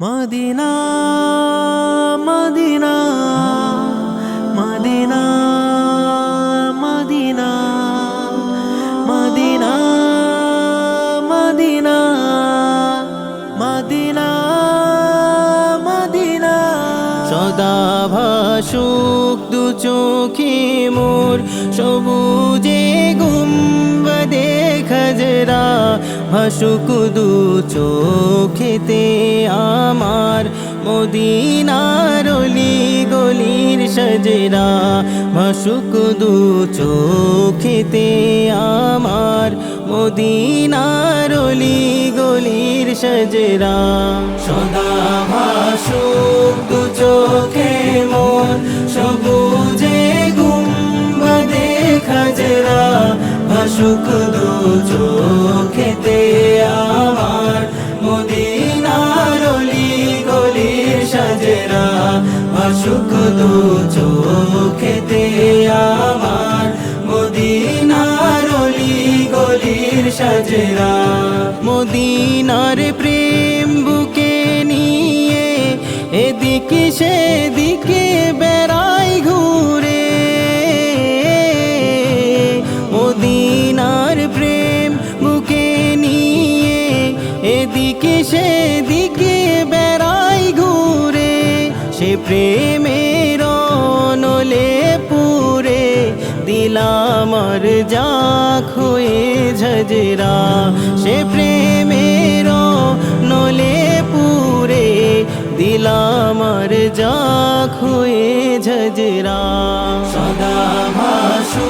Medina Medina Medina Medina Medina Medina Medina Medina. সদা ভাসুক দু চোখে মোর, সবুজে গুম্বদে খজরা। ভাসুক দু চোখেতে আমার মদিনার গলির সজরা। ভাসুক দু চোখেতে আমার মদিনার গলির সজরা। সদা ভাসুক দু চোখে মোর সবুজে গুম্বদে খজরা। ভাসুক দু চোখেতে ভাসুক দু চোখেতে আমার মদিনার অলি গলির সাজরা। মদিনার প্রেম বুকে নিয়ে এদিকে সেদিকে বেড়াই ঘুরে। মদিনার প্রেম বুকে নিয়ে এদিকে সেদিকে বেড়াই সে প্রেমের নলে পুরে দিলামর যা হয়ে ঝজরা সে প্রেমের নলে পুরে দিলামর যা হয়ে ঝজরা সদা ভাসু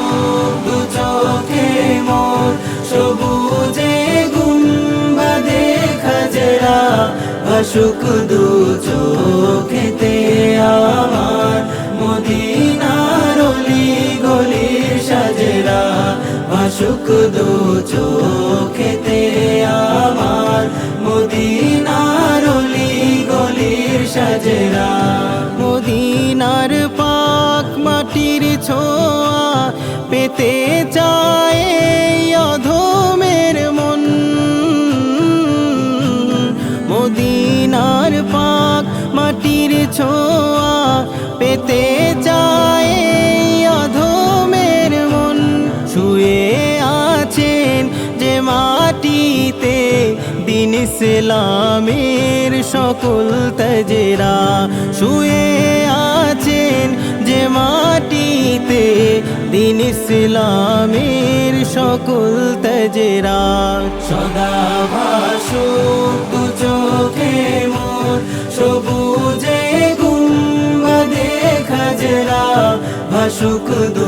দু চোখে মোর, সবুজে গুম্বদে খজরা ভাসুক দু চোখেতে আমার মদিনার অলি গলির সাজরা, ভাসুক দু চোখেতে আমার মদিনার অলি গলির সাজরা। মদিনার পাক মাটির ছোঁয়া পেতে চায় অধমের মন। মদিনার পাক মাটির ছোঁয়া মাটিতে দিন ইসলামের সকল তজেরা শুয়ে আছেন যে মাটিতে দিন ইসলামের সকল তজেরা। সদা ভাসুক দু চোখে সবুজে গুম্বদে খজরা, ভাসুক দু